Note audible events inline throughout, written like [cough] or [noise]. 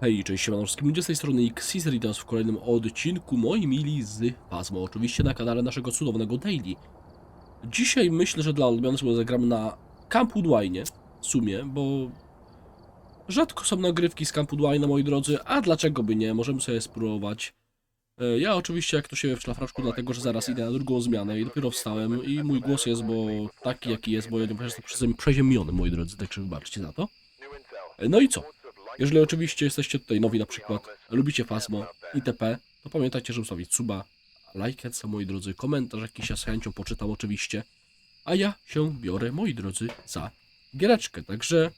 Hej, cześć, siemano wszystkim ludzie z tej strony Xis, witam w kolejnym odcinku, moi mili, z Pasmo, oczywiście na kanale naszego cudownego Daily. Dzisiaj myślę, że dla odmiany sobie zagramy na Campu Dwayne, w sumie, bo rzadko są nagrywki z Campu Dwayne, moi drodzy, a dlaczego by nie, możemy sobie spróbować. E, Ja oczywiście jak to się w szlafroczku, dlatego że zaraz idę na drugą zmianę i dopiero wstałem i mój głos jest, bo taki jaki jest, bo ja jestem przeze- przeziemiony, moi drodzy, także wybaczcie za to. E, No i co? Jeżeli oczywiście jesteście tutaj nowi na przykład, lubicie pasmo itp., to pamiętajcie, żeby zostawić suba, lajkę, moi drodzy, komentarz jakiś, ja z chęcią poczytam oczywiście, a ja się biorę, moi drodzy, za giereczkę, także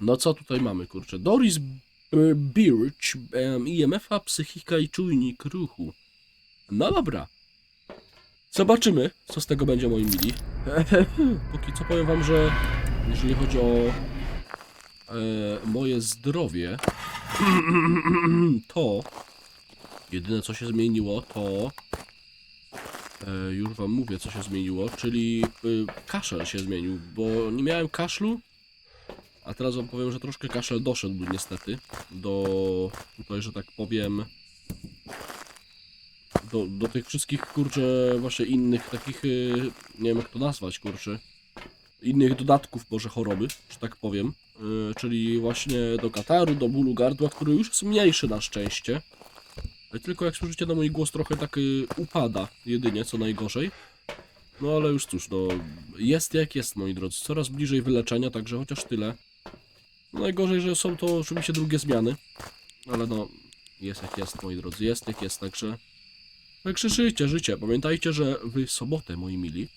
no co tutaj mamy, kurczę, Doris B- Birch, em, IMF-a, psychika i czujnik ruchu. No dobra. Zobaczymy, co z tego będzie, moi mili. [laughs] Póki co powiem wam, że jeżeli chodzi o moje zdrowie, [clears throat] to jedyne co się zmieniło, to e, już wam mówię co się zmieniło, czyli y, kaszel się zmienił, bo nie miałem kaszlu, a teraz wam powiem, że troszkę kaszel doszedł niestety do tutaj, że tak powiem do, do tych wszystkich kurczę właśnie innych takich y, nie wiem jak to nazwać kurczę innych dodatków może choroby, że tak powiem. Yy, czyli właśnie do kataru, do bólu gardła, który już jest mniejszy na szczęście. Yy, Tylko jak słyszycie, no mój głos trochę tak yy, upada, jedynie, co najgorzej. No ale już cóż, no jest jak jest, moi drodzy. Coraz bliżej wyleczenia, także chociaż tyle. No, najgorzej, że są to oczywiście drugie zmiany. Ale no, jest jak jest, moi drodzy, jest jak jest, także... Także życie, życie. Pamiętajcie, że w sobotę, moi mili,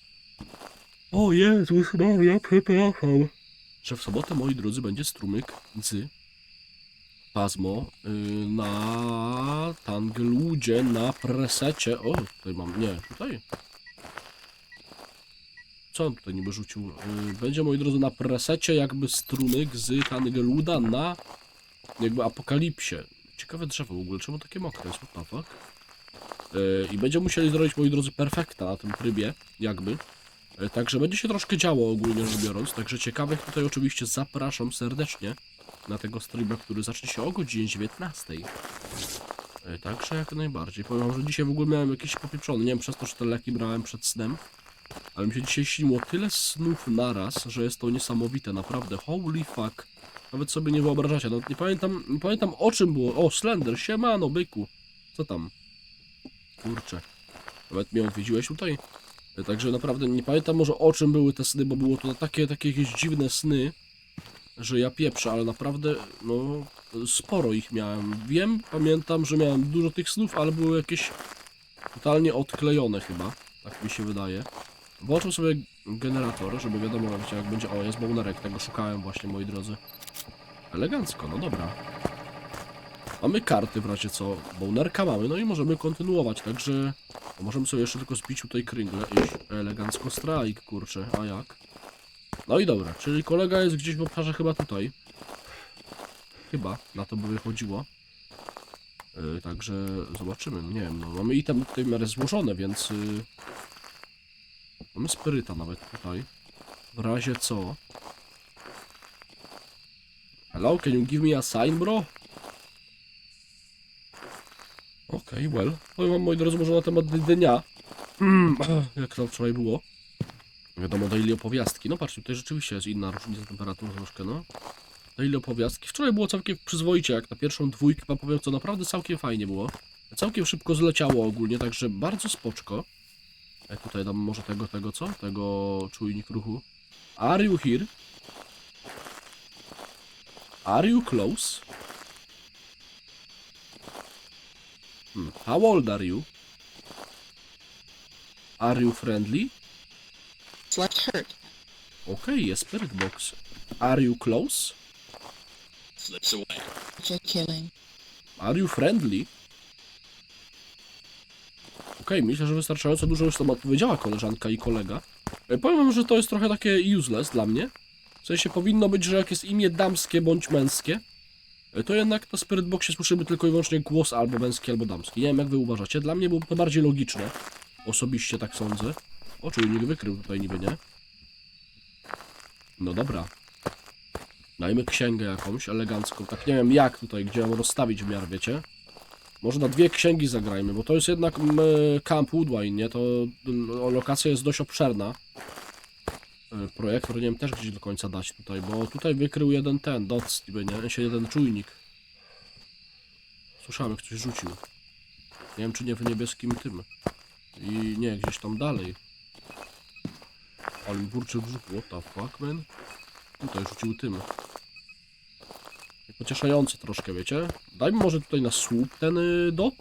o Jezus Maria, przepraszam. Że w sobotę, moi drodzy, będzie strumyk z Pasmo yy, na Tangludzie, na presecie. O, tutaj mam, nie, tutaj. Co on tutaj niby rzucił? Yy, będzie, moi drodzy, na presecie jakby strumyk z Tangluda na jakby apokalipsie. Ciekawe drzewo w ogóle, czemu takie mokre jest, what the fuck? Yy, I będziemy musieli zrobić, moi drodzy, perfekta na tym trybie, jakby. E, Także będzie się troszkę działo ogólnie rzecz biorąc, także ciekawych tutaj oczywiście zapraszam serdecznie na tego streama, który zacznie się o godzinie 19. E, Także jak najbardziej. Powiem że dzisiaj w ogóle miałem jakiś popieprzony, nie wiem przez to, że te leki brałem przed snem, ale mi się dzisiaj śniło tyle snów naraz, że jest to niesamowite, naprawdę, holy fuck. Nawet sobie nie wyobrażacie, no nie pamiętam, nie pamiętam o czym było, o Slender, siemano byku, co tam? Kurczę, nawet mnie odwiedziłeś tutaj? Także naprawdę nie pamiętam może o czym były te sny, bo było to takie, takie jakieś dziwne sny, że ja pieprzę, ale naprawdę, no, sporo ich miałem. Wiem, pamiętam, że miałem dużo tych snów, ale były jakieś totalnie odklejone chyba, tak mi się wydaje. Włączę sobie generator, żeby wiadomo, jak będzie, o, jest bołnerek, tego szukałem właśnie, moi drodzy. Elegancko, no dobra. Mamy karty w razie co, bołnerka mamy, no i możemy kontynuować, także... Możemy sobie jeszcze tylko zbić tutaj kręgle i elegancko strajk, kurczę, a jak? No i dobra, czyli kolega jest gdzieś w obszarze chyba tutaj. Chyba, na to by wychodziło. Yy, także zobaczymy, no nie wiem, no mamy item tutaj w miarę złożone, więc... Yy, mamy spiryta nawet tutaj. W razie co... Hello, can you give me a sign, bro? Okej, well. Powiem wam, moi drodzy, może na temat dnia. Mm, [clears throat] jak to wczoraj było. Wiadomo, daily opowiastki. No patrzcie, tutaj rzeczywiście jest inna różnica temperatury troszkę, no. Daily opowiastki. Wczoraj było całkiem przyzwoicie, jak na pierwszą dwójkę, wam powiem, co naprawdę całkiem fajnie było. Całkiem szybko zleciało ogólnie, także bardzo spoczko. Jak tutaj dam może tego, tego, co? Tego czujnik ruchu. Are you here? Are you close? Hmm. How old are you? Are you friendly? Select hurt. Okay, jest spirit box. Are you close? slips away. You're killing. Are you friendly? Okej, myślę, że wystarczająco dużo już tam odpowiedziała koleżanka i kolega. E, Powiem wam, że to jest trochę takie useless dla mnie. W sensie powinno być, że jak jest imię damskie bądź męskie, to jednak na Spirit Boxie słyszymy tylko i wyłącznie głos albo męski, albo damski. Nie wiem, jak wy uważacie. Dla mnie było to bardziej logiczne. Osobiście tak sądzę. O, czujnik wykrył tutaj niby, nie? No dobra. Dajmy księgę jakąś elegancką. Tak nie wiem jak tutaj, gdzie ją rozstawić w miarę, wiecie? Może na dwie księgi zagrajmy, bo to jest jednak mm, Camp Woodwine, nie? To mm, lokacja jest dość obszerna. E, Projektor nie wiem też gdzieś do końca dać tutaj, bo tutaj wykrył jeden ten, doc, niby, nie? Się jeden czujnik. Słyszałem ktoś rzucił. Nie wiem czy nie w niebieskim tym. I nie, gdzieś tam dalej. Ale mi burczy w brzuchu, what the fuck, man? Tutaj rzucił tym. Pocieszający troszkę, wiecie? Dajmy może tutaj na słup ten y, dot.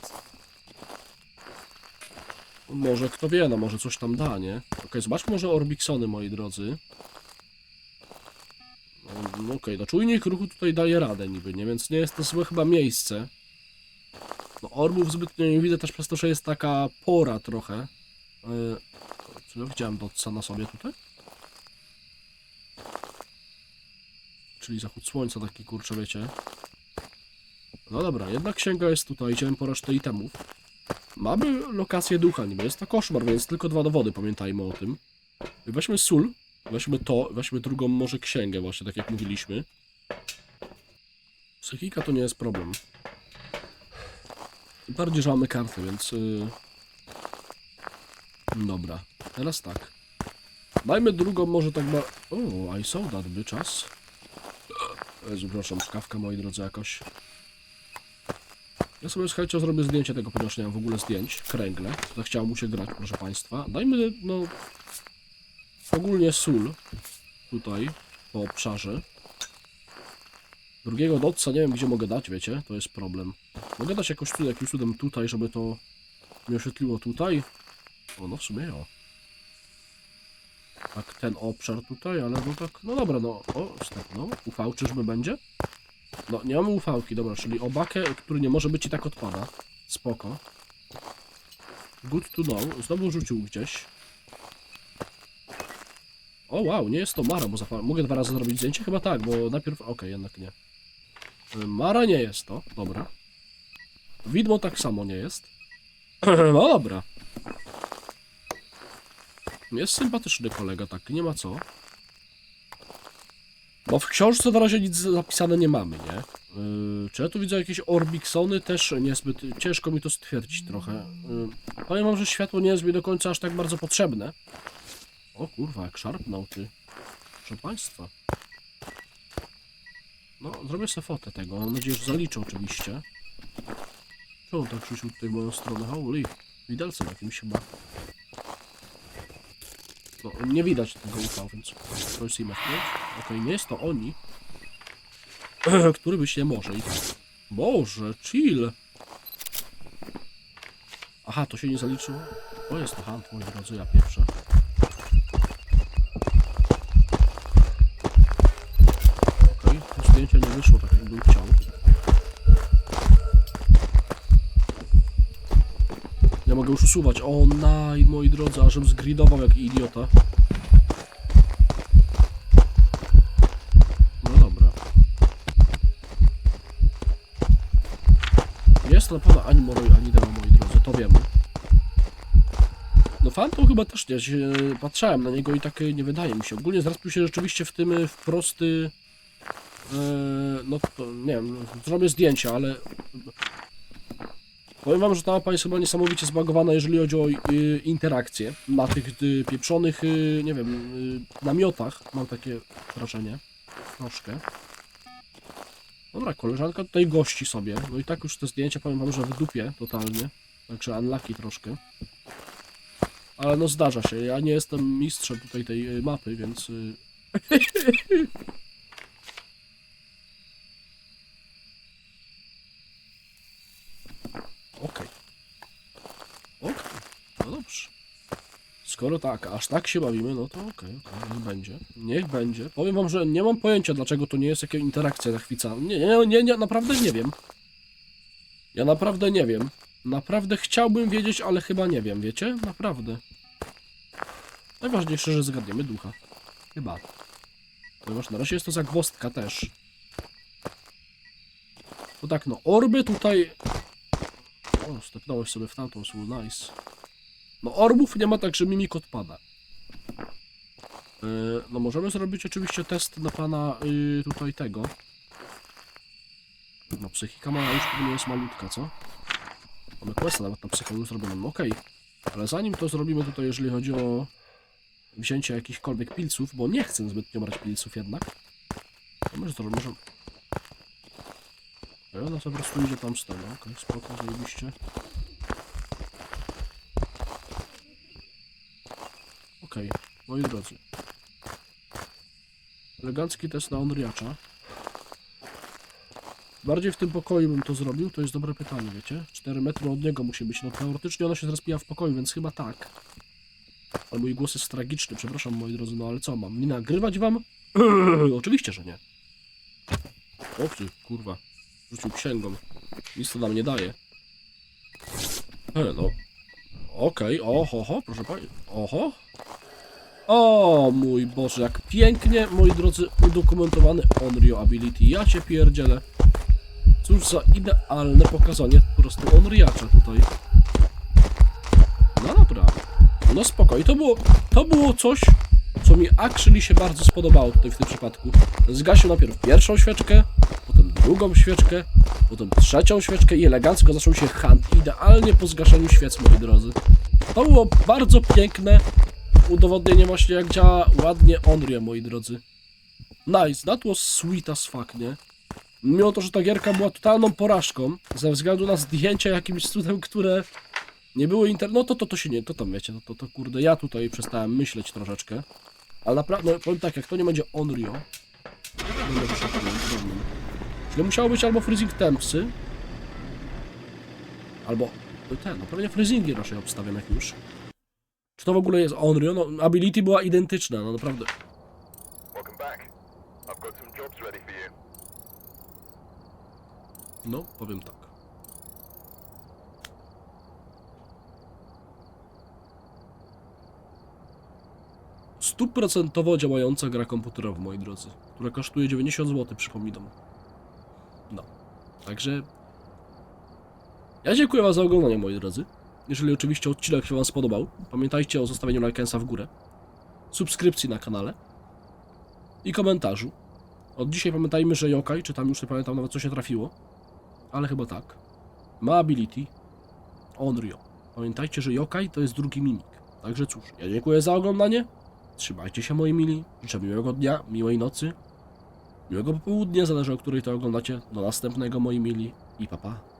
Może, kto wie, no może coś tam da, nie? Okej, zobaczmy może Orbiksony, moi drodzy. No, okej, no czujnik ruchu tutaj daje radę niby, nie? Więc nie jest to złe chyba miejsce. No orbów zbytnio nie widzę też przez to, że jest taka pora trochę. Yy, czy ja widziałem dotca na sobie tutaj? Czyli zachód słońca taki kurczę, wiecie. No dobra, jedna księga jest tutaj, idziemy po resztę itemów. Mamy lokację ducha, niby jest to koszmar, więc tylko dwa dowody, pamiętajmy o tym. Weźmy sól, weźmy to, weźmy drugą może księgę właśnie, tak jak mówiliśmy. Psychika to nie jest problem. Bardziej, że mamy kartę, więc... Yy... Dobra, teraz tak. Dajmy drugą może tak ma... O, I saw that by czas. Jezu, przepraszam, szkawka moi drodzy jakoś. Ja sobie słuchajcie, zrobię zdjęcie tego, ponieważ nie mam w ogóle zdjęć. Kręgle. Zachciało mu się grać, proszę państwa. Dajmy, no... Ogólnie sól. Tutaj, po obszarze. Drugiego dotca nie wiem, gdzie mogę dać, wiecie? To jest problem. Mogę dać jakoś tu, jakimś cudem tutaj, żeby to mnie oświetliło tutaj. O, no w sumie ja. Tak, ten obszar tutaj, ale no tak, no dobra, no, o, step, no, UV czyżby będzie? No, nie mamy UV-ki, dobra, czyli obakę, który nie może być i tak odpada. Spoko. Good to know. Znowu rzucił gdzieś. O wow, nie jest to Mara, bo mogę dwa razy zrobić zdjęcie? Chyba tak, bo najpierw... Okej, jednak nie. Y, Mara nie jest to, dobra. Widmo tak samo nie jest. [clears throat] No dobra. Jest sympatyczny kolega, tak, nie ma co. Bo w książce na razie nic zapisane nie mamy, nie? Yy, czy ja tu widzę jakieś orbiksony? Też niezbyt, ciężko mi to stwierdzić trochę. Yy, powiem wam, że światło nie jest mi do końca aż tak bardzo potrzebne. O kurwa, jak szarpnął ty. Proszę państwa. No, zrobię sobie fotę tego, mam nadzieję, że zaliczę oczywiście. Czemu on tak rzucił tutaj moją stronę? Holy, widelcem jakimś chyba. No, nie widać tego UV, więc to jest IMF, Okej, nie jest to oni. [clears throat] Który by się może i tak. Boże, chill. Aha, to się nie zaliczyło? O, jest to hunt, moi drodzy, ja pierwsze. Okej, to zdjęcie nie wyszło tak, jakbym chciał. Ja mogę już usuwać. O, naj, moi drodzy, ażem zgridował jak idiota. No dobra. Jest na pewno ani Moroi, ani Demo, moi drodzy, to wiemy. No Phantom chyba też nie, się, patrzałem na niego i tak e, nie wydaje mi się. Ogólnie zrespił się rzeczywiście w tym e, w prosty... e, no to, nie wiem, zrobię zdjęcia, ale Powiem wam, że ta mapa jest chyba niesamowicie zbagowana, jeżeli chodzi o y, na tych y, pieprzonych, y, nie wiem, y, namiotach. Mam takie wrażenie. Troszkę. Dobra, koleżanka tutaj gości sobie. No i tak już te zdjęcia powiem wam, że w dupie totalnie. Także unlucky troszkę. Ale no zdarza się. Ja nie jestem mistrzem tutaj tej y, mapy, więc... [laughs] Y... Okej. Okej, no dobrze. Skoro tak, aż tak się bawimy, no to okej, okej, niech będzie. Niech będzie. Powiem wam, że nie mam pojęcia, dlaczego to nie jest jakaś interakcja zachwycana. Nie, nie, nie, nie, naprawdę nie wiem. Ja naprawdę nie wiem. Naprawdę chciałbym wiedzieć, ale chyba nie wiem, wiecie? Naprawdę. Najważniejsze, że zgadniemy ducha. Chyba. Ponieważ na razie jest to zagwozdka też. To tak, no, orby tutaj o, stepnąłeś sobie w tamtą sól, nice. No orbów nie ma tak, że mimik odpada. no możemy zrobić oczywiście test na pana y, tutaj tego. No psychika ma już pewnie jest malutka, co? Mamy questa nawet na psychikę już zrobioną, okej. Ale zanim to zrobimy tutaj, jeżeli chodzi o wzięcie jakichkolwiek pilców, bo nie chcę zbytnio brać pilców jednak. To może to może... Ja ona sobie po prostu idzie tam z tego, okej, spoko, zajebiście. Okej, moi drodzy. Elegancki test na Onriacza. Bardziej w tym pokoju bym to zrobił, to jest dobre pytanie, wiecie? 4 metry od niego musi być. No teoretycznie ona się zrespija w pokoju, więc chyba tak. Ale mój głos jest tragiczny, przepraszam moi drodzy, no ale co, mam nie nagrywać wam? [clears throat] Oczywiście, że nie. O ty, kurwa. Rzucił księgą. Nic to nam nie daje. E, no. Okej, oho, ho, proszę pani. Oho. O mój Boże, jak pięknie, moi drodzy, udokumentowany Onryo Ability. Ja cię pierdzielę. Cóż za idealne pokazanie po prostu Onriacza tutaj. No naprawdę. No spoko. I to było, to było coś, co mi actually się bardzo spodobało tutaj w tym przypadku. Zgasił najpierw pierwszą świeczkę, potem drugą świeczkę, potem trzecią świeczkę i elegancko zaczął się hunt idealnie po zgaszeniu świec, moi drodzy. To było bardzo piękne udowodnienie właśnie jak działa ładnie Onryo, moi drodzy. Nice, that was sweet as fuck, nie? Mimo to, że ta gierka była totalną porażką, ze względu na zdjęcia jakimś cudem, które nie były inter... No to, to, to się nie, to tam wiecie, no to, to kurde, ja tutaj przestałem myśleć troszeczkę. Ale naprawdę, no, powiem tak, jak to nie będzie Onryo, będę. Czyli musiało być albo Freezing Tempsy, albo ten, no pewnie Freezingi raczej obstawiam jak już. Czy to w ogóle jest Onryo? No, ability była identyczna, no naprawdę. No, powiem tak. Stuprocentowo działająca gra komputerowa, moi drodzy, która kosztuje 90 zł, przypominam. No, także... Ja dziękuję wam za oglądanie, moi drodzy. Jeżeli oczywiście odcinek się wam spodobał, pamiętajcie o zostawieniu lajkensa w górę, subskrypcji na kanale i komentarzu. Od dzisiaj pamiętajmy, że Yokai, czy tam już nie pamiętam nawet co się trafiło, ale chyba tak. Ma ability Onryo. Pamiętajcie, że Yokai to jest drugi mimik. Także cóż, ja dziękuję za oglądanie. Trzymajcie się moi mili. Życzę miłego dnia, miłej nocy. Miłego popołudnia, zależy o której to oglądacie. Do następnego moi mili i papa. Pa.